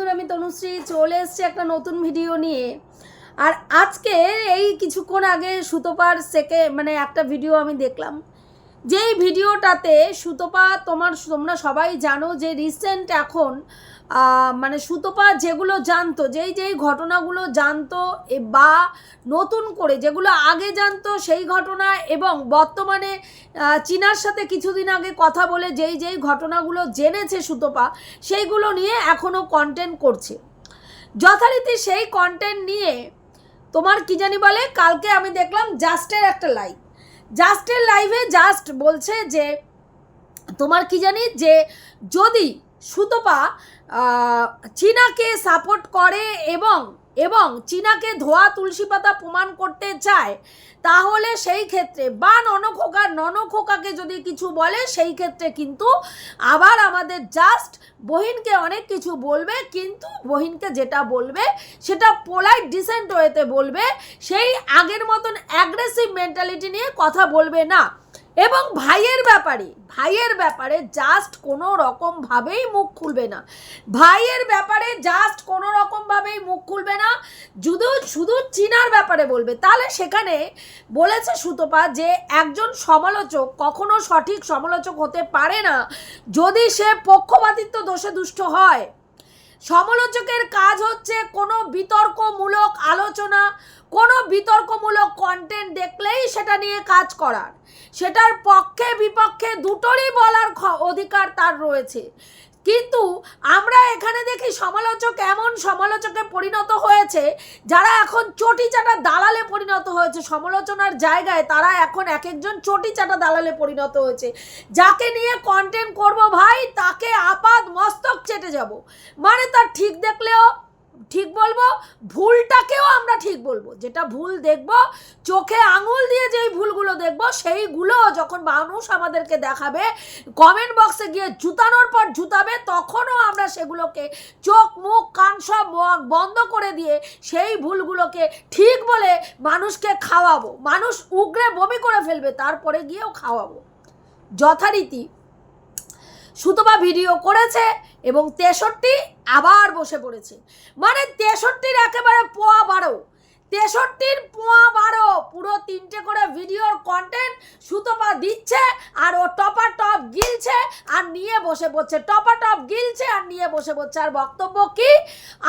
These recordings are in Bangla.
বন্ধুরা, আমি তনুশ্রী চলে এসছি একটা নতুন ভিডিও নিয়ে। আর আজকে এই কিছুক্ষণ আগে সুতোপার সেকে মানে একটা ভিডিও আমি দেখলাম। যেই ভিডিওটাতে সুতোপা তোমার তোমরা সবাই জানো যে রিসেন্ট এখন মানে সুতোপা যেগুলো জানতো, যেই যেই ঘটনাগুলো জানতো বা নতুন করে যেগুলো আগে জানতো সেই ঘটনা এবং বর্তমানে চীনার সাথে কিছুদিন আগে কথা বলে যেই যেই ঘটনাগুলো জেনেছে সুতোপা, সেইগুলো নিয়ে এখনও কন্টেন্ট করছে। যথারীতি সেই কন্টেন্ট নিয়ে তোমার কি জানি বলে, কালকে আমি দেখলাম জাস্টের একটা লাইভ জাস্টের লাইভে জাস্ট বলছে যে, তোমার কি জানি যে যদি সুতপা চীনাকে সাপোর্ট করে এবং এবং চীনাকে ধোয়া তুলসী পাতা প্রমাণ করতে চায়, তাহলে সেই ক্ষেত্রে বা ননখোকা, ননখোকাকে যদি কিছু বলে, সেই ক্ষেত্রে কিন্তু আবার আমাদের জাস্ট বহিনকে অনেক কিছু বলবে, কিন্তু বহিনকে যেটা বলবে, সেটা পোলাইট ডিসেন্ট ওয়েতে বলবে, সেই আগের মতন অ্যাগ্রেসিভ মেন্টালিটি নিয়ে কথা বলবে না। এবং ভাইয়ের ব্যাপারে ভাইয়ের ব্যাপারে জাস্ট কোনো রকমভাবেই মুখ খুলবে না। ভাইয়ের ব্যাপারে জাস্ট কোনো রকমভাবেই মুখ খুলবে না। শুধু শুধু চিনার ব্যাপারে বলবে। তাহলে সেখানে বলেছে সুতপা যে একজন সমালোচক কখনো সঠিক সমালোচক হতে পারে না। যদি সে পক্ষপাতিত্ব দোষে দুষ্ট হয়। সমালোচকের কাজ হচ্ছে কোনো বিতর্কমূলক আলোচনা কোনো বিতর্কমূলক কন্টেন্ট দেখলেই সেটা নিয়ে কাজ করার। সেটার পক্ষে বিপক্ষে দুটোরই বলার অধিকার তার রয়েছে। কিন্তু আমরা এখানে দেখি সমালোচক এমন সমালোচকে পরিণত হয়েছে, যারা এখন চটি চাটা দালালে পরিণত হয়েছে। সমালোচনার জায়গায় তারা এখন এক একজন চটি চাটা দালালে পরিণত হয়েছে। যাকে নিয়ে কন্টেন্ট করব ভাই, তাকে আপাত মস্তক চেটে যাব। মানে তার ঠিক দেখলেও ঠিক বলব? ভুলটাকেও আমরা ঠিক বলব। যেটা ভুল দেখব, চোখে আঙুল দিয়ে যেই ভুলগুলো দেখব, সেইগুলো যখন মানুষ আমাদেরকে দেখাবে কমেন্ট বক্সে গিয়ে জুতানোর পর জুতাবে, তখনও আমরা সেগুলোকে চোখ, মুখ, কান সব বন্ধ করে দিয়ে সেই ভুলগুলোকে ঠিক বলে মানুষকে খাওয়াবো। মানুষ উগরে বমি করে ফেলবে, তারপরে গিয়েও খাওয়াবো। যথারীতি সুতবা ভিডিও করেছে এবং তেষট্টি আবার বসে পড়েছে। মানে তেষট্টির একেবারে পোয়া বারো। তেষট্টির পোয়া বারো, পুরো তিনটে করে ভিডিওর কন্টেন্ট সুতপা দিচ্ছে আর ও টপা টপ গিলছে আর নিয়ে বসে পড়ছে। টপা টপ গিলছে আর নিয়ে বসে পড়ছে। আর বক্তব্য কি?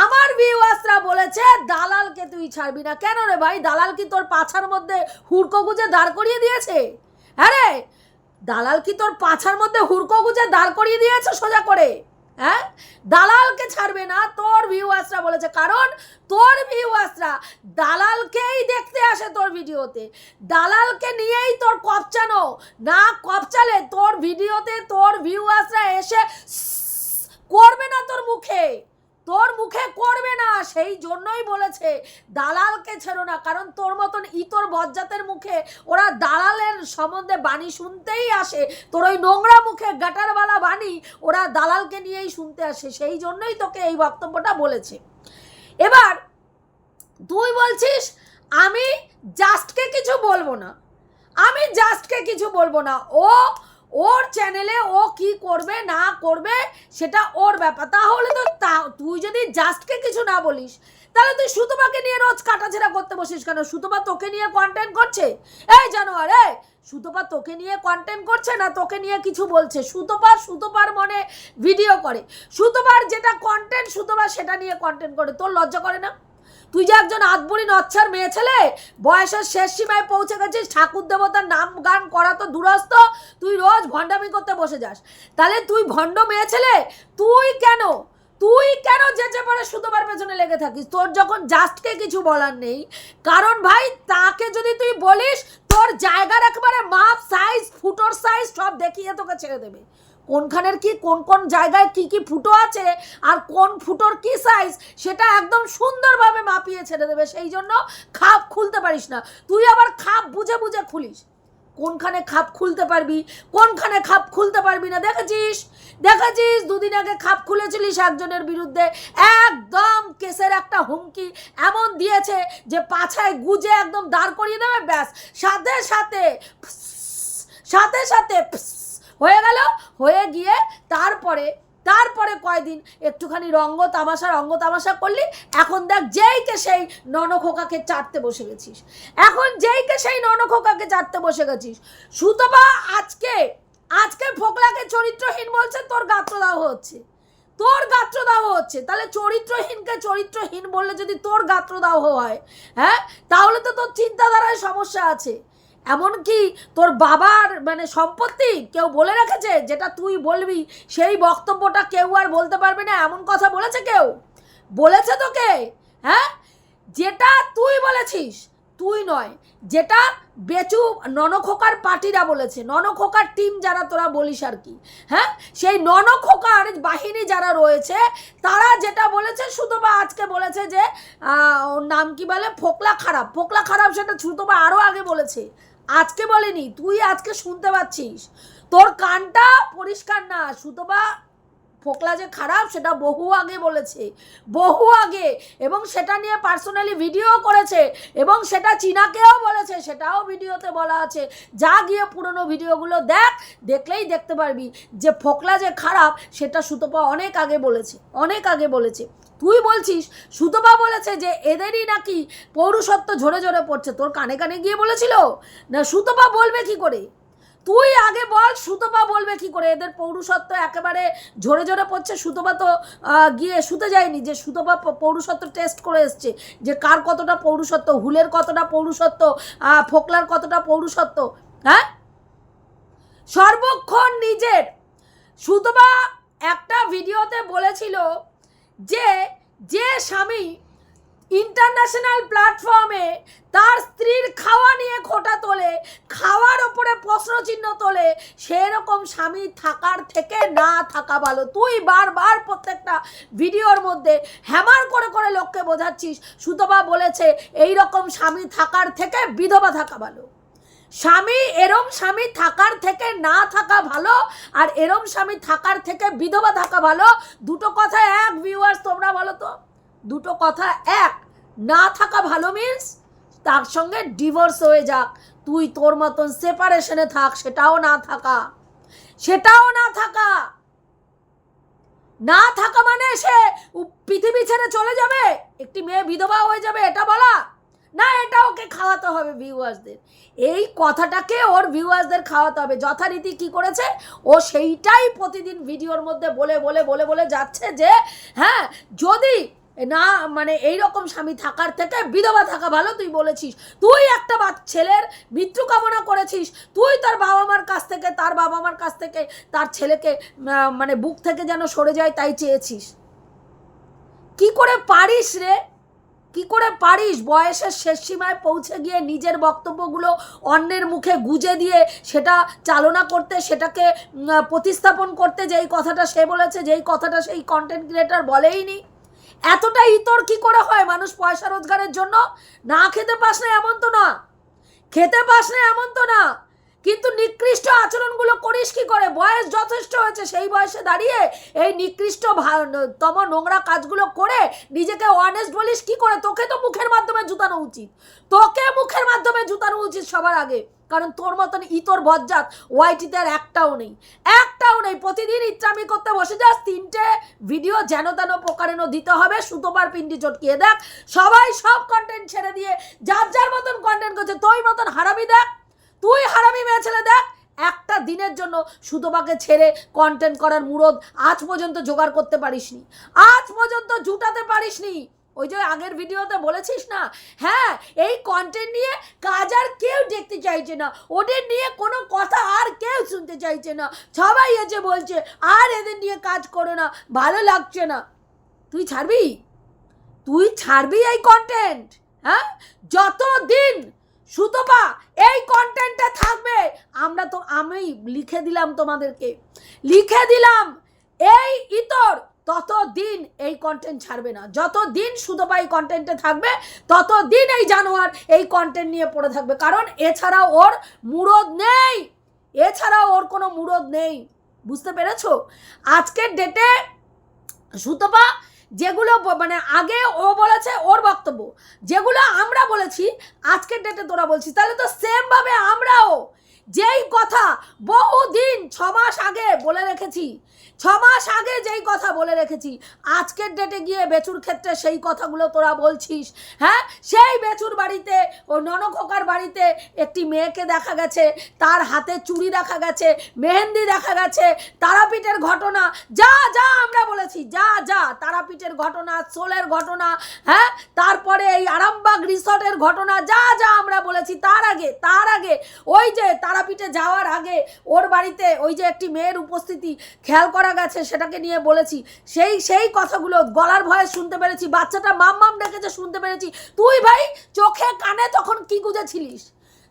আমার ভিউয়ার্সরা বলেছে, দালালকে তুই ছাড়বি না। কেন রে ভাই? দালাল কি তোর পাছার মধ্যে হুড়কো গুজে দাঁড় করিয়ে দিয়েছে? হ্যাঁ রে! দালাল কি তোর পাছার মধ্যে হুড়কো গুজে দাঁড় করিয়ে দিয়েছে সোজা করে? হ্যাঁ? দালালকে ছাড়বে না, তোর ভিউয়ার্সরা বলেছে। কারণ তোর ভিউয়ার্সরা দালালকেই দেখতে আসে তোর ভিডিওতে। দালালকে নিয়েই তোর কপচানো। না কপচালে তোর ভিডিওতে তোর ভিউয়ার্সরা এসে করবে না তোর মুখে। তোর মুখে করবে না, সেই জন্যই বলেছে, দালালকে ছেড়ো না, কারণ তোর মতন ইতর বজ্জাতের মুখে ওরা দালালের সম্বন্ধে বাণী শুনতেই আসে। তোর ওই নোংরা মুখে গাটারওয়ালা বাণী ওরা দালালকে নিয়েই শুনতে আসে, সেই জন্যই তোকে এই বক্তব্যটা বলেছে। এবার তুই বলছিস, আমি জাস্টকে কিছু বলব না। আমি জাস্টকে কিছু বলব না। ও ওর চ্যানেলে ও কি করবে, না করবে, সেটা ওর ব্যাপার। তাহলে তো তা- তুই যদি জাস্টকে কিছু না বলিস, তাহলে তুই সুতপাকে নিয়ে রোজ কাটাছেড়া করতে বসিস কেন? সুতপা তোকে নিয়ে কন্টেন্ট করছে? এই জানোয়ার, এই! সুতপা তোকে নিয়ে কন্টেন্ট করছে না তোকে নিয়ে কিছু বলছে? সুতপা সুতপার মনে ভিডিও করে। সুতপার যেটা কন্টেন্ট সুতপা সেটা নিয়ে কন্টেন্ট করে। তোর লজ্জা করে না? তুই যে একজন আদবুড়ি নচ্ছার মেয়ে ছেলে, বয়সের শেষ সীমায় পৌঁছে গেছিস, ঠাকুর দেবতার নাম গান করা তো দূরস্থ তুই রোজ ভণ্ডামি করতে বসে যাস। তাহলে তুই ভণ্ড মেয়ে ছেলে, তুই কেন? তুই কেন যেচে পড়ে সুতোবার পেছনে লেগে থাকিস? তোর যখন জাস্টকে কিছু বলার নেই, কারণ ভাই তাকে যদি তুই বলিস, তোর জায়গার একেবারে মাপ সাইজ ফুটোর সাইজ সব দেখিয়ে তোকে ছেড়ে দেবে। কোনখানের কি, কোন কোন জায়গায় কি কি ফুটো আছে আর কোন ফুটোর কি সাইজ সেটা একদম সুন্দরভাবে মাপিয়ে ছেড়ে দেবে। সেই জন্য খাপ খুলতে পারিস না। তুই আবার খাপ বুঝে বুঝে খুলিস। কোনখানে খাপ খুলতে পারবি, কোনখানে খাপ খুলতে পারবি না, দেখেছিস? দেখেছিস? দুদিন আগে খাপ খুলেছিলিস একজনের বিরুদ্ধে। একদম কেসের একটা হুমকি এমন দিয়েছে যে পাছায় গুজে একদম দাঁড় করিয়ে দেবে, ব্যাস। সাথে সাথে সাথে সাথে হয়ে গেল, হয়ে গিয়ে তারপরে তারপরে কয়দিন একটুখানি রঙ্গ তামাশা রঙ্গ তামাশা করলি, এখন দেখ যেইকে সেই ননখোকাকে চাটতে বসে গেছিস। এখন যেইকে সেই ননখোকাকে চাটতে বসে গেছিস। সুতপা আজকে আজকে ফোকলাকে চরিত্রহীন বলছে, তোর গাত্রদাহ হচ্ছে। তোর গাত্রদাহ হচ্ছে। তাহলে চরিত্রহীনকে চরিত্রহীন বললে যদি তোর গাত্রদাহ হয় হ্যাঁ? তাহলে তো তোর চিন্তাধারায় সমস্যা আছে। এমনকি তোর বাবার মানে সম্পত্তি কেউ বলে রেখেছে, যেটা তুই বলবি, সেই বক্তব্যটা কেউ আর বলতে পারবে না, এমন কথা বলেছে কেউ? বলেছে তোকে? হ্যাঁ? যেটা তুই বলেছিস, তুই নয়, যেটা বেচু ননখোকার পার্টিরা বলেছে, ননখোকার টিম যারা তোরা বলিস আর কি হ্যাঁ? সেই ননখোকার বাহিনী যারা রয়েছে, তারা যেটা বলেছে সুতবা আজকে বলেছে যে ওর নাম কি বলে? ফোকলা খারাপ ফোকলা খারাপ সেটা সুতবা আরও আগে বলেছে। আজকে বলেনি, তুই আজকে শুনতে পাচ্ছিস। তোর কানটা পরিষ্কার না সুতবা ফোকলা যে খারাপ, সেটা বহু আগে বলেছে, বহু আগে। এবং সেটা নিয়ে পার্সোনালি ভিডিও করেছে, এবং সেটা চীনাকেও বলেছে, সেটাও ভিডিওতে বলা আছে। যা গিয়ে পুরনো ভিডিওগুলো দেখ, দেখলেই দেখতে পারবি যে ফোকলা যে খারাপ, সেটা সুতপা অনেক আগে বলেছে, অনেক আগে বলেছে। তুই বলছিস? সুতপা বলেছে যে এদেরই নাকি পৌরুষত্ব ঝরে ঝরে পড়ছে। তোর কানে কানে গিয়ে বলেছিল? না, সুতপা বলবে কি করে? তুই আগে বল, সুতপা বলবে কি করে? এদের পৌরুষত্ব একেবারে ঝরে ঝরে পড়ছে। সুতপা তো গিয়ে শুতে যায়নি যে সুতপা প- পৌরুষত্ব টেস্ট করে এসছে যে কার কতটা পৌরুষত্ব, হুলের কতটা পৌরুষত্ব ফোকলার কতটা পৌরুষত্ব হ্যাঁ? সর্বক্ষণ নিজের। সুতপা একটা ভিডিওতে বলেছিল যে যে স্বামী ইন্টারন্যাশনাল প্ল্যাটফর্মে তার স্ত্রীর খাওয়া নিয়ে খোটা তোলে, খাওয়ার ওপরে প্রশ্নচিহ্ন তোলে, সেরকম স্বামী থাকার থেকে না থাকা ভালো। তুই বারবার প্রত্যেকটা ভিডিওর মধ্যে হ্যামার করে করে লোককে বোঝাচ্ছিস। সুতবা বলেছে এই রকম স্বামী থাকার থেকে বিধবা থাকা ভালো। স্বামী, এরম স্বামী থাকার থেকে না থাকা ভালো আর এরম স্বামী থাকার থেকে বিধবা থাকা ভালো। দুটো কথা এক ভিউয়ার্স তোমরা বলো তো? দুটো কথা এক, না থাকা ভালো মিন্স তার সঙ্গে ডিভোর্স হয়ে যাক। তুই তোর মতন সেপারেশনে থাক, সেটাও না থাকা। সেটাও না থাকা। না থাকা মানে সে পৃথিবী ছেড়ে চলে যাবে। একটি মেয়ে বিধবা হয়ে যাবে, এটা বলা। না, এটা ওকে খাওয়াতে হবে ভিউয়ার্সদের এই কথাটাকে ওর ভিউয়ার্সদের খাওয়াতে হবে। যথারীতি কি করেছে? ও সেইটাই প্রতিদিন ভিডিওর মধ্যে বলে বলে বলে বলে যাচ্ছে যে হ্যাঁ যদি না মানে এই রকম স্বামী থাকার থেকে বিধবা থাকা ভালো, তুই বলেছিস। তুই একটা বা, ছেলের মৃত্যু কামনা করেছিস। তুই তার বাবা মার কাছ থেকে, তার বাবা মার কাছ থেকে, তার ছেলেকে মানে বুক থেকে যেন সরে যায়, তাই চেয়েছিস। কি করে পারিস রে? কি করে পারিস? বয়সের শেষ সীমায় পৌঁছে গিয়ে নিজের বক্তব্যগুলো অন্যের মুখে গুজে দিয়ে সেটা চালনা করতে, সেটাকে প্রতিস্থাপন করতে যেই কথাটা সে বলেছে, যেই কথাটা সেই কন্টেন্ট ক্রিয়েটার বলেইনি। এতটা ইতর কি করে হয় মানুষ পয়সা রোজগারের জন্য? না খেতে পাস না এমন তো না। খেতে পাস না এমন তো না। কিন্তু নিকৃষ্ট আচরণগুলো করিস কি করে? বয়স যথেষ্ট হয়েছে, সেই বয়সে দাঁড়িয়ে এই নিকৃষ্ট তম নোংরা কাজগুলো করে নিজেকে অনেস্ট বলিস কি করে? তোকে তো মুখের মাধ্যমে জুতানো উচিত। তোকে মুখের মাধ্যমে জুতানো উচিত সবার আগে। কারণ তোর মতন ইতর বজ্জাত ওয়াইটিতে আর একটাও নেই। একটাও নেই। প্রতিদিন ইচ্ছামি করতে বসে যাস। তিনটে ভিডিও যেন তেন প্রকারেণ দিতে হবে। সুতোবার পিন্ডি চটকিয়ে দেখ। সবাই সব কন্টেন্ট ছেড়ে দিয়ে যার যার মতন কন্টেন্ট করছে তুই মতন হারামি দেখ। তুই হারামি মেয়ে ছেলে দেখ। একটা দিনের জন্য সুতোবাকে ছেড়ে কন্টেন্ট করার মুরদ আজ পর্যন্ত জোগাড় করতে পারিসনি। আজ পর্যন্ত জুটাতে পারিসনি। ওই যে আগের ভিডিওতে বলেছিস না? হ্যাঁ এই কন্টেন্ট নিয়ে কাজ আর কেউ দেখতে চাইছে না। ওদের নিয়ে কোনো কথা আর কেউ শুনতে চাইছে না। সবাই এসে বলছে, আর এদের নিয়ে কাজ করো না, ভালো লাগছে না। তুই ছাড়বি? তুই ছাড়বি এই কন্টেন্ট হ্যাঁ? যতদিন সুতপা, এই কন্টেন্টে থাকবে। আমরা তো, আমি লিখে দিলাম তোমাদেরকে। লিখে দিলাম, এই ইতর, ততদিন এই কন্টেন্ট ছাড়বে না। যতদিন সুতপা এই কন্টেন্টে থাকবে, ততদিন এই জানোয়ার এই কন্টেন্ট নিয়ে পড়ে থাকবে। কারণ এছাড়া ওর মুরদ নেই। এছাড়া ওর কোনো মুরদ নেই। বুঝতে পেরেছ? আজকের ডেটে সুতপা যেগুলো মানে আগে ও বলেছে, ওর বক্তব্য। যেগুলো আমরা বলেছি, আজকের ডেটে তোরা বলছিস। তাহলে তো সেমভাবে আমরাও যেই কথা বহুদিন ছ মাস আগে বলে রেখেছি ছ মাস আগে যেই কথা বলে রেখেছি, আজকের ডেটে গিয়ে বেচুর ক্ষেত্রে সেই কথাগুলো তোরা বলছিস। হ্যাঁ? সেই বেচুর বাড়িতে, ও ননখোকার বাড়িতে একটি মেয়েকে দেখা গেছে, তার হাতে চুড়ি দেখা গেছে, মেহেন্দি দেখা গেছে, তারাপীঠের ঘটনা। যা যা আমরা বলেছি, যা যা, তারাপীঠের ঘটনা, সোলের ঘটনা হ্যাঁ? তারপরে এই আরামবাগ রিসর্টের ঘটনা, যা যা আমরা বলেছি, তার আগে তার আগে, ওই যে তারাপীঠে যাওয়ার আগে, ওর বাড়িতে ওই যে একটি মেয়ের উপস্থিতি, খেয়াল করা গেছে সেটাকে নিয়ে বলেছি। সেই সেই কথাগুলো গলার ভয়ে শুনতে পেরেছি, বাচ্চাটা মাম মাম ডেকেছে শুনতে পেরেছি। তুই ভাই, চোখে কানে তখন কি গুজেছিলিস?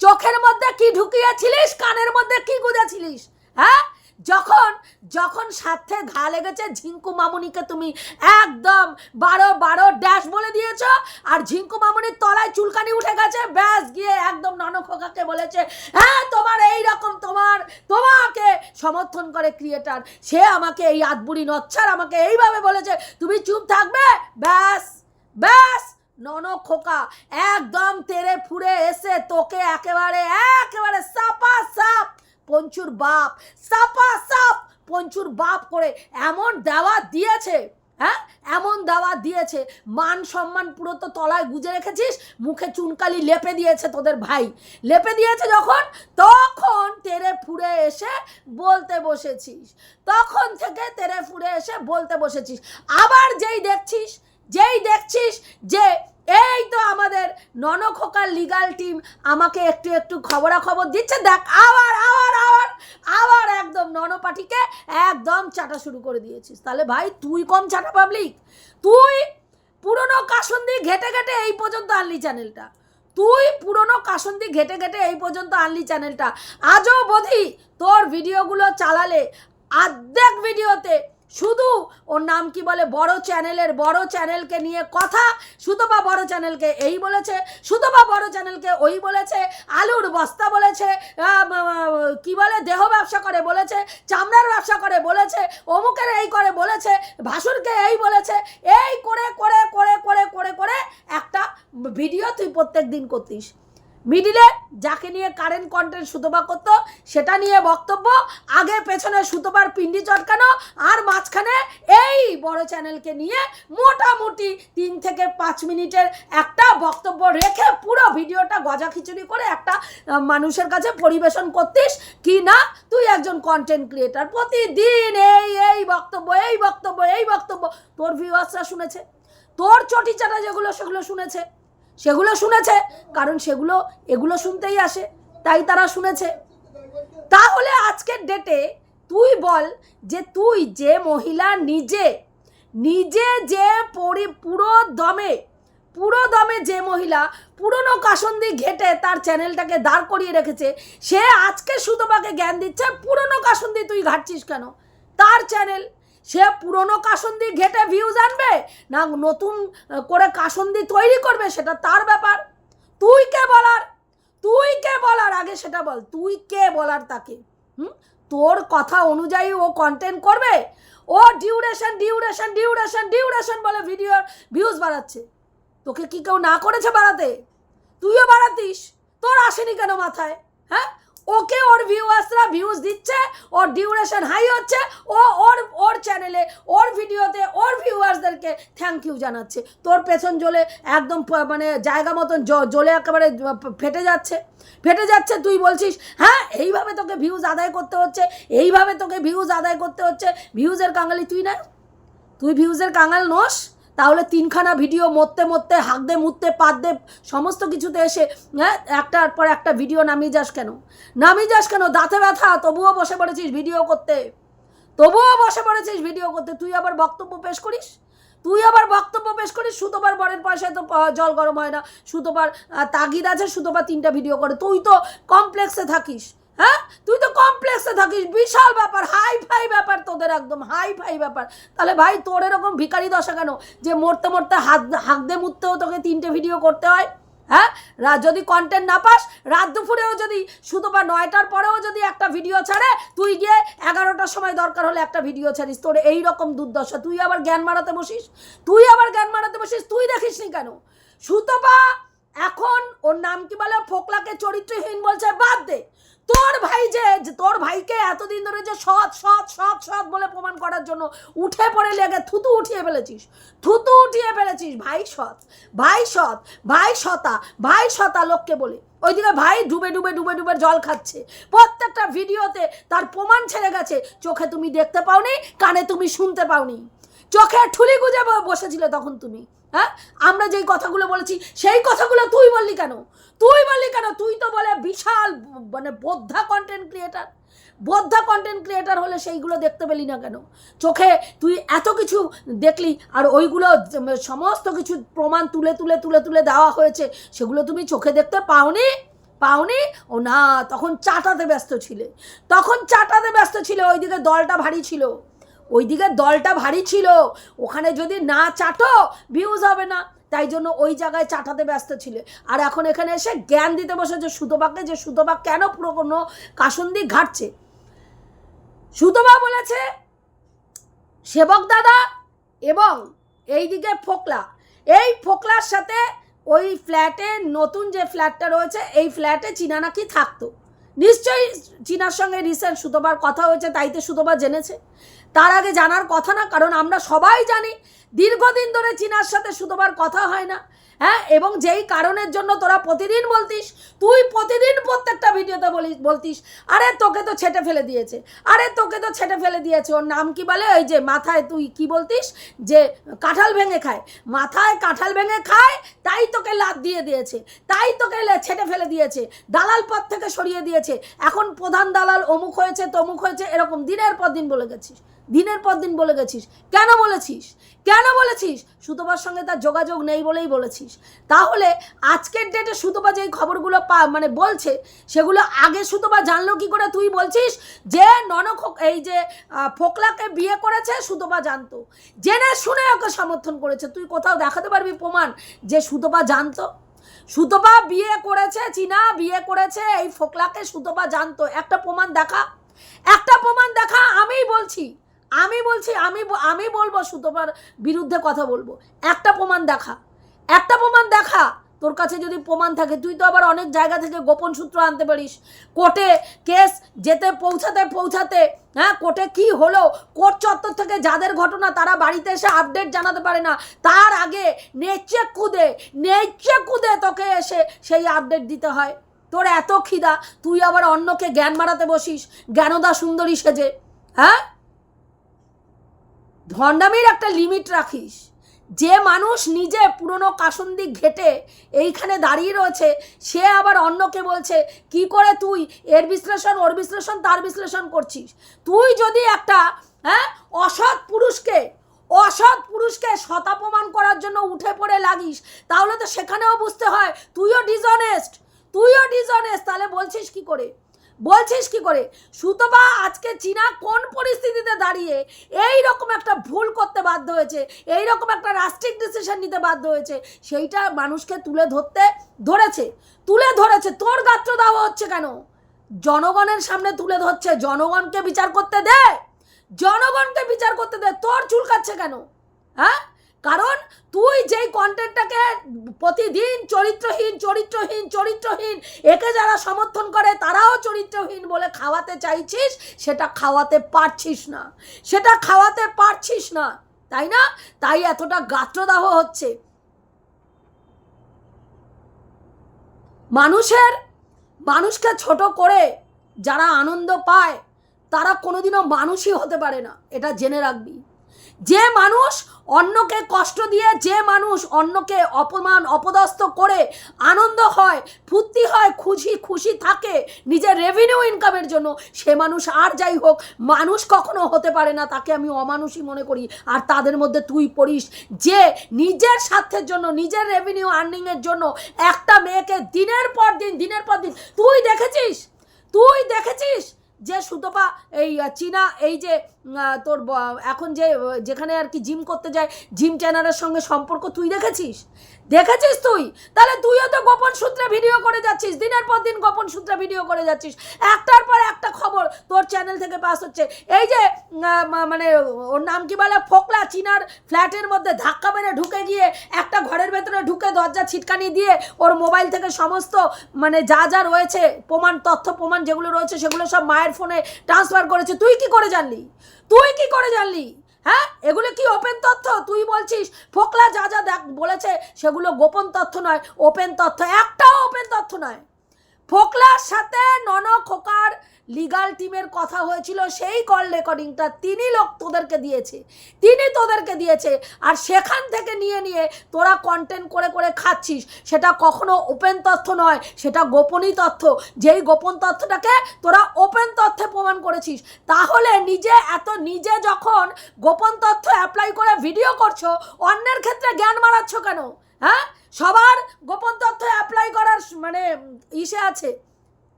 চোখের মধ্যে কি ঢুকিয়েছিলিস, কানের মধ্যে কি গুজেছিলিস? হ্যাঁ? যখন যখন সাথে ঘা লেগেছে, ঝিঙ্কু মামুনিকে তুমি একদম বারো বারো ড্যাশ বলে দিয়েছ, আর ঝিঙ্কু মামুনির তলায় চুলকানি উঠে গেছে, ব্যাস গিয়ে একদম ননখোকাকে বলেছে হ্যাঁ তোমার এই রকম তোমার, তোমাকে সমর্থন করে ক্রিয়েটার সে আমাকে এই আদবুড়ি নচ্ছার আমাকে এইভাবে বলেছে, তুমি চুপ থাকবে? ব্যাস ব্যাস নন খোকা একদম তেরে ফুরে এসে তোকে একেবারে একেবারে সাপা সাপ পঞ্চুর বাপ, সাপা সাপ, পঞ্চুর বাপ করে এমন দেওয়া দিয়েছে হ্যাঁ? এমন দাওয়া দিয়েছে, মান সম্মান পুরো তো তলায় গুজে রেখেছিস, মুখে চুনকালি লেপে দিয়েছে তোদের ভাই। লেপে দিয়েছে যখন? তখন তেরে ফুরে এসে বলতে বসেছিস। তখন থেকে তেরে ফুরে এসে বলতে বসেছিস। আবার যেই দেখছিস যেই দেখছিস যে এই তো আমাদের ননখোকার লিগাল টিম আমাকে একটু একটু খবরাখবর দিচ্ছে। দেখ, আবার আবার আবার আবার একদম ননপাটিকে একদম চাটা শুরু করে দিয়েছিস। তাহলে ভাই, তুই কম চাটা পাবলিক তুই পুরনো কাসন্দি ঘেটে ঘেটে এই পর্যন্ত আনলি চ্যানেলটা তুই পুরনো কাসন্দি ঘেটে ঘেটে এই পর্যন্ত আনলি চ্যানেলটা আজও বোধি তোর ভিডিওগুলো চালালে, আর্ধেক ভিডিওতে শুধু ওর নাম কি বলে? বড় চ্যানেলের, বড় চ্যানেলকে নিয়ে কথা। সুতপা বড় চ্যানেলকে এই বলেছে, সুতপা বড় চ্যানেলকে ওই বলেছে, আলুর বস্তা বলেছে কি বলে? দেহ ব্যবসা করে বলেছে, চামড়ার ব্যবসা করে বলেছে, অমুকের এই করে বলেছে, ভাসুরকে এই বলেছে। এই করে করে করে করে করে করে একটা ভিডিও তুই প্রত্যেক দিন করতিস। মিডিলে যাকে নিয়ে কারেন্ট কন্টেন্ট সুতোবা করতো, সেটা নিয়ে বক্তব্য, আগে পেছনে সুতোবার পিন্ডি চটকানো, আর মাঝখানে এই বড় চ্যানেলকে নিয়ে মোটামুটি তিন থেকে পাঁচ মিনিটের একটা বক্তব্য রেখে পুরো ভিডিওটা গজা খিচুড়ি করে একটা মানুষের কাছে পরিবেশন করতিস কি না? তুই একজন কন্টেন্ট ক্রিয়েটার প্রতিদিন এই এই বক্তব্য এই বক্তব্য এই বক্তব্য, তোর ভিউয়ার্সরা শুনেছে, তোর চটি চাটা যেগুলো সেগুলো শুনেছে। সেগুলো শুনেছে, কারণ সেগুলো, এগুলো শুনতেই আসে, তাই তারা শুনেছে। তাহলে আজকের ডেটে তুই বল যে তুই যে মহিলা নিজে নিজে যে পরি, পুরো দমে পুরো দমে যে মহিলা পুরনো কাসন্দি ঘেটে তার চ্যানেলটাকে দাঁড় করিয়ে রেখেছে, সে আজকে সুতপাকে জ্ঞান দিচ্ছে, পুরনো কাসন্দি তুই ঘাটছিস কেন? তার চ্যানেল সে পুরনো কাসন্দি ঘেটে ভিউজ আনবে না নতুন করে কাসন্দি তৈরি করবে সেটা তার ব্যাপার। তুই কে বলার? তুই কে বলার? আগে সেটা বল। তুই কে বলার তাকে? হুম? তোর কথা অনুযায়ী ও কন্টেন্ট করবে। ও ডিউরেশন ডিউরেশন ডিউরেশন ডিউরেশন বলে ভিডিওর ভিউজ বাড়াচ্ছে। তোকে কি কেউ না করেছে বাড়াতে? তুইও বাড়াতিস। তোর আসেনি কেন মাথায়? হ্যাঁ? ওকে ওর ভিউয়ার্সরা ভিউজ দিচ্ছে, ওর ডিউরেশন হাই হচ্ছে, ও ওর ওর চ্যানেলে ওর ভিডিওতে ওর ভিউয়ার্সদেরকে থ্যাংক ইউ জানাচ্ছে। তোর পেছন জ্বলে একদম মানে জায়গা মতন জ্বলে একেবারে ফেটে যাচ্ছে। ফেটে যাচ্ছে, তুই বলছিস হ্যাঁ এইভাবে তোকে ভিউজ আদায় করতে হচ্ছে, এইভাবে তোকে ভিউজ আদায় করতে হচ্ছে। ভিউজের কাঙালি তুই না, তুই ভিউজের কাঙাল নোস। তাহলে তিনখানা ভিডিও মরতে মরতে হাঁকদে মুততে পাতদে সমস্ত কিছুতে এসে হ্যাঁ একটার পর একটা ভিডিও নামিয়ে যাস কেন? নামিয়ে যাস কেন? দাঁতে ব্যথা, তবুও বসে পড়েছিস ভিডিও করতে। তবুও বসে পড়েছিস ভিডিও করতে। তুই আবার বক্তব্য পেশ করিস? তুই আবার বক্তব্য পেশ করিস? সুতোবার বরের পয়সায় তো জল গরম হয় না। সুতোবার তাগিদ আছে সুতোবার তিনটা ভিডিও করে। তুই তো কমপ্লেক্সে থাকিস। হ্যাঁ? তুই তো কমপ্লেক্সে থাকিস, বিশাল ব্যাপার হাই ফাই ব্যাপার তোদের একদম হাই ফাই ব্যাপার। তাহলে ভাই, তোর এরকম ভিখারি দশা কেন? যে মরতে মরতে হাত হাঁকদে মুততেও তোকে তিনটে ভিডিও করতে হয় হ্যাঁ? যদি কন্টেন্ট না পাস, রাত দুপুরেও যদি, শুধু বা নয়টার পরেও যদি একটা ভিডিও ছাড়ে, তুই গিয়ে এগারোটার সময় দরকার হলে একটা ভিডিও ছাড়িস। তোর এই রকম দুর্দশা। তুই আবার জ্ঞান মারাতে বসিস? তুই আবার জ্ঞান মারাতে বসিস? তুই দেখিস নি কেন? সুতপা, এখন ওর নাম কি বলে? ফোকলাকে চরিত্রহীন বলছে, বাদ দে। তোর ভাই যে তোর ভাইকে এতদিন ধরে যে সৎ সৎ সৎ সৎ বলে প্রমাণ করার জন্য উঠে পড়ে লেগে থুতু উঠিয়ে ফেলেছিস, থুতু উঠিয়ে ফেলেছিস, ভাই সৎ ভাই সৎ, ভাই সতা ভাই সতা লোককে বলে। ওইদিকে ভাই ডুবে ডুবে ডুবে ডুবে জল খাচ্ছে। প্রত্যেকটা ভিডিওতে তার প্রমাণ ছেড়ে গেছে, চোখে তুমি দেখতে পাওনি, কানে তুমি শুনতে পাওনি। চোখে ঠুলি গুজে বসেছিলে তখন তুমি। হ্যাঁ? আমরা যেই কথাগুলো বলেছি, সেই কথাগুলো তুই বললি কেন? তুই বললি কেন? তুই তো বলে বিশাল মানে বোদ্ধা কন্টেন্ট ক্রিয়েটার বোদ্ধা কন্টেন্ট ক্রিয়েটার হলে সেইগুলো দেখতে পেলি না কেন? চোখে তুই এত কিছু দেখলি, আর ওইগুলো সমস্ত কিছু প্রমাণ তুলে তুলে তুলে তুলে দেওয়া হয়েছে, সেগুলো তুমি চোখে দেখতে পাওনি? পাওনি? ও না, তখন চাটাতে ব্যস্ত ছিলে। তখন চাটাতে ব্যস্ত ছিল, ওইদিকে দলটা ভারী ছিল। ওইদিকে দলটা ভারী ছিল। ওখানে যদি না চাটো ভিউজ হবে না। তাই জন্য ওই জায়গায় চাটাতে ব্যস্ত ছিল। আর এখন এখানে এসে জ্ঞান দিতে বসেছে সুতোবাকে যে সুতোবা কেন পুরো কোনো কাসন্দি ঘাটছে। সুতোবা বলেছে, সেবক দাদা এবং এইদিকে ফোকলা। এই ফোকলার সাথে ওই ফ্ল্যাটে নতুন যে ফ্ল্যাটটা রয়েছে, এই ফ্ল্যাটে চীনা নাকি থাকতো। নিশ্চয়ই চীনার সঙ্গে রিসেন্ট সুতোবার কথা হয়েছে তাইতে সুতোবা জেনেছে। তার আগে জানার কথা না, কারণ আমরা সবাই জানি দীর্ঘদিন ধরে চীনার সাথে সুতোবার কথা হয় না। হ্যাঁ এবং যেই কারণের জন্য তোরা প্রতিদিন বলতিস, তুই প্রতিদিন প্রত্যেকটা ভিডিওতে বলি, বলতিস, আরে তোকে তো ছেটে ফেলে দিয়েছে, আরে তোকে তো ছেটে ফেলে দিয়েছে। ওর নাম কি বলে? ওই যে মাথায় তুই কি বলতিস? যে কাঁঠাল ভেঙে খায়। মাথায় কাঁঠাল ভেঙে খায়, তাই তোকে লাদ দিয়ে দিয়েছে, তাই তোকে ছেটে ফেলে দিয়েছে, দালাল পথ থেকে সরিয়ে দিয়েছে। এখন প্রধান দালাল অমুক হয়েছে, তমুক হয়েছে, এরকম দিনের পর দিন বলে গেছিস। দিনের পর দিন বলে গেছিস। কেন বলেছিস? কেন বলেছিস? সুতোবার সঙ্গে তার যোগাযোগ নেই বলেই বলেছিস। তাহলে আজকের ডেটে সুতোবা যেই খবরগুলো পা মানে বলছে, সেগুলো আগে সুতোবা জানলো কি করে তুই বলছিস? যে ননক এই যে ফোকলাকে বিয়ে করেছে সুতোবা জানতো। জেনে শুনে ওকে সমর্থন করেছে। তুই কোথাও দেখাতে পারবি প্রমাণ যে সুতোবা জানতো? সুতোবা বিয়ে করেছে চীনা, বিয়ে করেছে এই ফোকলাকে সুতোবা জানতো। একটা প্রমাণ দেখা। একটা প্রমাণ দেখা, আমিই বলছি। আমি বলছি, আমি আমি বলব সুতোবার বিরুদ্ধে কথা বলব। একটা প্রমাণ দেখা। একটা প্রমাণ দেখা। তোর কাছে যদি প্রমাণ থাকে, তুই তো আবার অনেক জায়গা থেকে গোপন সূত্র আনতে পারিস। কোর্টে কেস যেতে পৌঁছাতে পৌঁছাতে হ্যাঁ কোর্টে কি হলো, কোর্ট চত্বর থেকে যাদের ঘটনা তারা বাড়িতে এসে আপডেট জানাতে পারে না, তার আগে নেচে কুদে নেচে কুদে তোকে এসে সেই আপডেট দিতে হয়। তোর এত খিদা, তুই আবার অন্যকে জ্ঞান মারাতে বসিস, জ্ঞানদা সুন্দরী সেজে হ্যাঁ? ভণ্ডামির একটা লিমিট রাখিস। যে মানুষ নিজে পুরনো কাসন্দি ঘেটে এইখানে দাঁড়িয়ে রয়েছে, সে আবার অন্যকে বলছে, কি করে তুই? এর বিশ্লেষণ, ওর বিশ্লেষণ, তার বিশ্লেষণ করছিস। তুই যদি একটা হ্যাঁ অসৎ পুরুষকে অসৎ পুরুষকে শতাপমান করার জন্য উঠে পড়ে লাগিস, তাহলে তো সেখানেও বুঝতে হয়, তুইও ডিজনেস্ট তুইও ডিজনেস্ট তাহলে বলছিস কি করে? বলছিস কি করে? সুতবা আজকে চীনা কোন পরিস্থিতিতে দাঁড়িয়ে এই রকম একটা ভুল করতে বাধ্য হয়েছে? এই রকম একটা রাষ্ট্রিক ডিসিশন নিতে বাধ্য হয়েছে? সেইটা মানুষকে তুলে ধরতে ধরেছে। তুলে ধরেছে। তোর গাত্র দেওয়া হচ্ছে কেন? জনগণের সামনে তুলে ধরছে। জনগণকে বিচার করতে দে। জনগণকে বিচার করতে দে। তোর চুলকাচ্ছে কেন? হ্যাঁ? কারণ তুই যেই কন্টেন্টটাকে প্রতিদিন চরিত্রহীন চরিত্রহীন চরিত্রহীন, একে যারা সমর্থন করে তারাও চরিত্রহীন বলে খাওয়াতে চাইছিস, সেটা খাওয়াতে পারছিস না। সেটা খাওয়াতে পারছিস না, তাই না? তাই এতটা গাত্রদাহ হচ্ছে। মানুষের, মানুষকে ছোট করে যারা আনন্দ পায়, তারা কোনোদিনও মানুষই হতে পারে না, এটা জেনে রাখবি। যে মানুষ অন্যকে কষ্ট দিয়ে, যে মানুষ অন্যকে অপমান, অপদস্থ করে আনন্দ হয়, ফুর্তি হয়, খুশি খুশি থাকে নিজের রেভিনিউ ইনকামের জন্য, সে মানুষ আর যাই হোক, মানুষ কখনো হতে পারে না। তাকে আমি অমানুষই মনে করি। আর তাদের মধ্যে তুই পড়িস যে নিজের স্বার্থের জন্য, নিজের রেভিনিউ আর্নিংয়ের জন্য একটা মেয়েকে দিনের পর দিন, দিনের পর দিন, তুই দেখেছিস? তুই দেখেছিস? যে সুতপা, এই চীনা, এই যে তোর এখন যে যেখানে আর কি জিম করতে যায় জিম ট্রেনারের সঙ্গে সম্পর্ক তুই দেখেছিস? দেখেছিস তুই? তাহলে তুইও তো গোপন সূত্রে ভিডিও করে যাচ্ছিস। দিনের পর দিন গোপন সূত্রে ভিডিও করে যাচ্ছিস। একটার পর একটা খবর তোর চ্যানেল থেকে পাস হচ্ছে। এই যে মানে ওর নাম কি বলে? ফোকলা চিনার ফ্ল্যাটের মধ্যে ধাক্কা মেরে ঢুকে গিয়ে একটা ঘরের ভেতরে ঢুকে দরজা ছিটকানি দিয়ে ওর মোবাইল থেকে সমস্ত মানে যা যা রয়েছে, প্রমাণ, তথ্য, প্রমাণ যেগুলো রয়েছে, সেগুলো সব মায়ের ফোনে ট্রান্সফার করেছে। তুই কি করে জানলি? তুই কি করে জানলি? হ্যাঁ? এগুলো কি ওপেন তথ্য? তুই বলছিস, ফোকলা যা যা দেখ, বলেছে, সেগুলো গোপন তথ্য নয় ওপেন তথ্য। একটাও ওপেন তথ্য নয়। ফোকলার সাথে নন খোকার লিগাল টিমের কথা হয়েছিল, সেই কল রেকর্ডিংটা তিনি লোক তোদেরকে দিয়েছে, তিনি তোদেরকে দিয়েছে, আর সেখান থেকে নিয়ে নিয়ে তোরা কন্টেন্ট করে করে খাচ্ছিস। সেটা কখনো ওপেন তথ্য নয়, সেটা গোপনই তথ্য। যেই গোপন তথ্যটাকে তোরা ওপেন তথ্যে প্রমাণ করেছিস, তাহলে নিজে এত নিজে যখন গোপন তথ্য অ্যাপ্লাই করে ভিডিও করছ, অন্যের ক্ষেত্রে জ্ঞান মারাচ্ছ কেন? হ্যাঁ? সবার গোপন তথ্য অ্যাপ্লাই করার মানে ইসে আছে,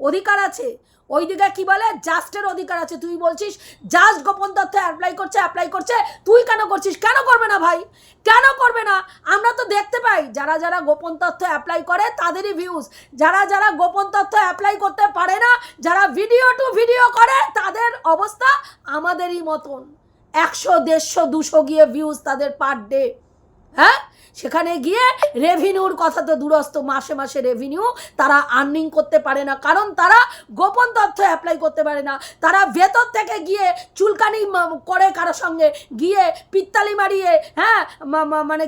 অধিকার আছে। ওই দিকে কি বলে? জাস্টের অধিকার আছে। তুই বলছিস জাস্ট গোপন তথ্য অ্যাপ্লাই করছে অ্যাপ্লাই করছে, তুই কেন করছিস? কেন করবে না ভাই? কেন করবে না? আমরা তো দেখতে পাই, যারা যারা গোপন তথ্য অ্যাপ্লাই করে, তাদেরই ভিউজ যারা যারা গোপন তথ্য অ্যাপ্লাই করতে পারে না, যারা ভিডিও টু ভিডিও করে, তাদের অবস্থা আমাদেরই মতন। একশো, দেড়শো, দুশো গিয়ে ভিউজ তাদের পার ডে হ্যাঁ? সেখানে গিয়ে রেভিনিউর কথা তো দূরস্থ, মাসে মাসে রেভিনিউ তারা আর্নিং করতে পারে না। কারণ তারা গোপন তথ্য অ্যাপ্লাই করতে পারে না। তারা ভেতর থেকে গিয়ে চুলকানি করে কারোর সঙ্গে, গিয়ে পিত্তালি মারিয়ে হ্যাঁ মানে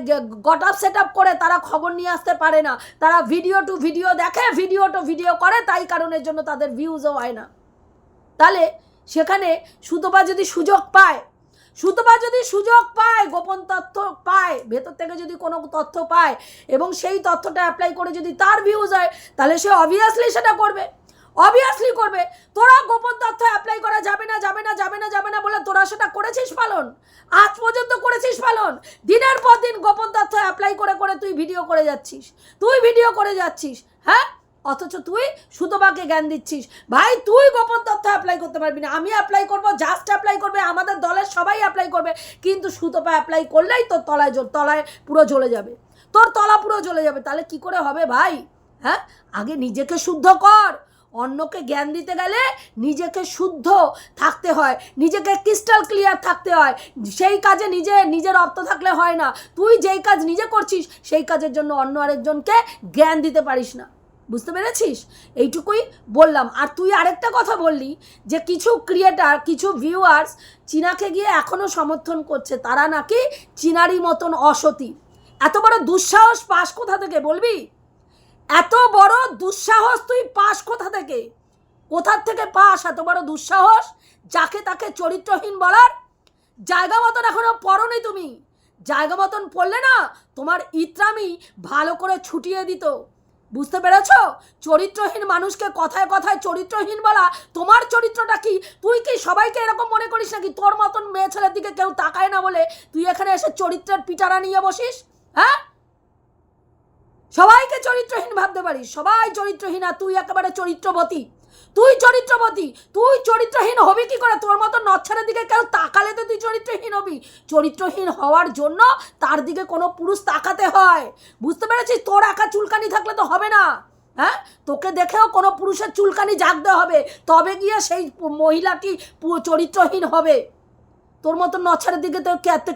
গট আপ সেট আপ করে তারা খবর নিয়ে আসতে পারে না। তারা ভিডিও টু ভিডিও দেখে ভিডিও টু ভিডিও করে, তাই কারণের জন্য তাদের ভিউজও হয় না। তাহলে সেখানে সুতপা যদি সুযোগ পায় সুতপা যদি সুযোগ পায়, গোপন তথ্য পায়, ভেতর থেকে যদি কোনো তথ্য পায় এবং সেই তথ্যটা অ্যাপ্লাই করে যদি তার ভিউজ হয়, তাহলে সে অবভিয়াসলি সেটা করবে। অবভিয়াসলি করবে। তোরা গোপন তথ্য অ্যাপ্লাই করা যাবে না যাবে না যাবে না যাবে না বলে তোরা সেটা করেছিস পালন? আজ পর্যন্ত করেছিস পালন? দিনের পর দিন গোপন তথ্য অ্যাপ্লাই করে করে তুই ভিডিও করে যাচ্ছিস। তুই ভিডিও করে যাচ্ছিস হ্যাঁ? অথচ তুই সুতোবাকে জ্ঞান দিচ্ছিস। ভাই, তুই গোপন তথ্য অ্যাপ্লাই করতে পারবি না। আমি অ্যাপ্লাই করব জাস্ট অ্যাপ্লাই করবে, আমাদের দলের সবাই অ্যাপ্লাই করবে। কিন্তু সুতোপা অ্যাপ্লাই করলেই তোর তলায় তলায় পুরো জ্বলে যাবে। তোর তলা পুরো জ্বলে যাবে। তাহলে কি করে হবে ভাই? হ্যাঁ? আগে নিজেকে শুদ্ধ কর। অন্যকে জ্ঞান দিতে গেলে নিজেকে শুদ্ধ থাকতে হয়। নিজেকে ক্রিস্টাল ক্লিয়ার থাকতে হয়। সেই কাজে নিজে, নিজের অর্থ থাকলে হয় না। তুই যেই কাজ নিজে করছিস, সেই কাজের জন্য অন্য আরেকজনকে জ্ঞান দিতে পারিস না। বুঝতে পেরেছিস? এইটুকুই বললাম। আর তুই আরেকটা কথা বললি যে কিছু ক্রিয়েটার কিছু ভিউয়ার্স চীনাকে গিয়ে এখনও সমর্থন করছে। তারা নাকি চীনারই মতন অসতী। এত বড় দুঃসাহস পাস কোথা থেকে বলবি? এত বড় দুঃসাহস তুই পাস কোথা থেকে? কোথার থেকে পাস এত বড় দুঃসাহস? যাকে তাকে চরিত্রহীন বলার জায়গা মতন এখনও পড়নি তুমি। জায়গা মতন পড়লে না তোমার ইত্রামি ভালো করে ছুটিয়ে দিত। বুঝতে পেরেছ? চরিত্রহীন মানুষকে কথায় কথায় চরিত্রহীন বলা, তোমার চরিত্রটা কি? তুই কি সবাইকে এরকম মনে করিস নাকি? তোর মতন মেয়ে ছেলের দিকে কেউ তাকায় না বলে তুই এখানে এসে চরিত্রের পিটারা নিয়ে বসিস? হ্যাঁ? সবাইকে চরিত্রহীন ভাবতে পারিস। সবাই চরিত্রহীন আর তুই একেবারে চরিত্রবতী। তুই চরিত্রবতী, তুই চরিত্রহীন হবি কি করে? তোর মতো নচ্ছারের দিকে কেউ তাকালে তো তুই চরিত্রহীন হবি। চরিত্রহীন হওয়ার জন্য তার দিকে কোনো পুরুষ তাকাতে হয়। বুঝতে পেরেছিস? তোর একা চুলকানি থাকলে তো হবে না। হ্যাঁ? তোকে দেখেও কোনো পুরুষের চুলকানি জাগতে হবে। তবে গিয়ে সেই মহিলাটি চরিত্রহীন হবে। তোর মতো নছারের দিকে তো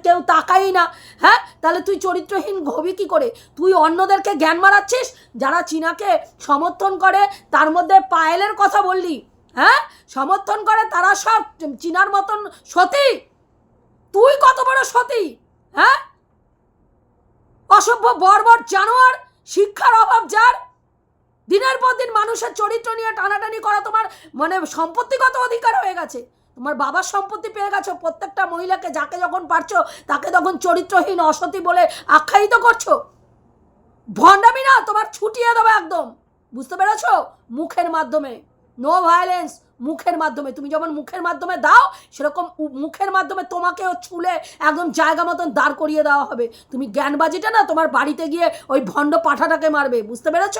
কেউ তাকাই না। হ্যাঁ? তাহলে তুই চরিত্রহীন হবি কি করে? তুই অন্যদেরকে জ্ঞান মারাচ্ছিস যারা চীনাকে সমর্থন করে, তার মধ্যে পায়েলের কথা বললি। হ্যাঁ? সমর্থন করে তারা সব চীনার মতন সতী। তুই কত বড় সতী? হ্যাঁ? অসভ্য বর্বর জানোয়ার, শিক্ষার অভাব যার। দিনের পর দিন মানুষের চরিত্র নিয়ে টানাটানি করা তোমার মানে সম্পত্তিগত অধিকার হয়ে গেছে। তোমার বাবার সম্পত্তি পেয়ে গেছো। প্রত্যেকটা মহিলাকে যাকে যখন পারছ, তাকে তখন চরিত্রহীন, অসতী বলে আখ্যায়িত করছ। ভণ্ডামি না, তোমার ছুটিয়ে দেবো একদম। বুঝতে পেরেছ? মুখের মাধ্যমে। নো ভায়োলেন্স মুখের মাধ্যমে। তুমি যেমন মুখের মাধ্যমে দাও, সেরকম মুখের মাধ্যমে তোমাকেও ছুলে একদম জায়গা মতন দাঁড় করিয়ে দেওয়া হবে। তুমি জ্ঞানবাজিটা না, তোমার বাড়িতে গিয়ে ওই ভণ্ড পাঠাটাকে মারবে। বুঝতে পেরেছ?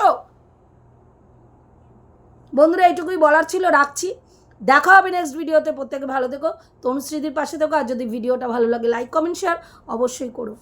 বন্ধুরা, এইটুকুই বলার ছিল, রাখছি। দেখা হবে নেক্সট ভিডিওতে প্রত্যেকে ভালো থেকো, তনুশ্রীদির পাশে থেকো, আর যদি ভিডিওটা ভালো লাগে লাইক কমেন্ট শেয়ার অবশ্যই করো।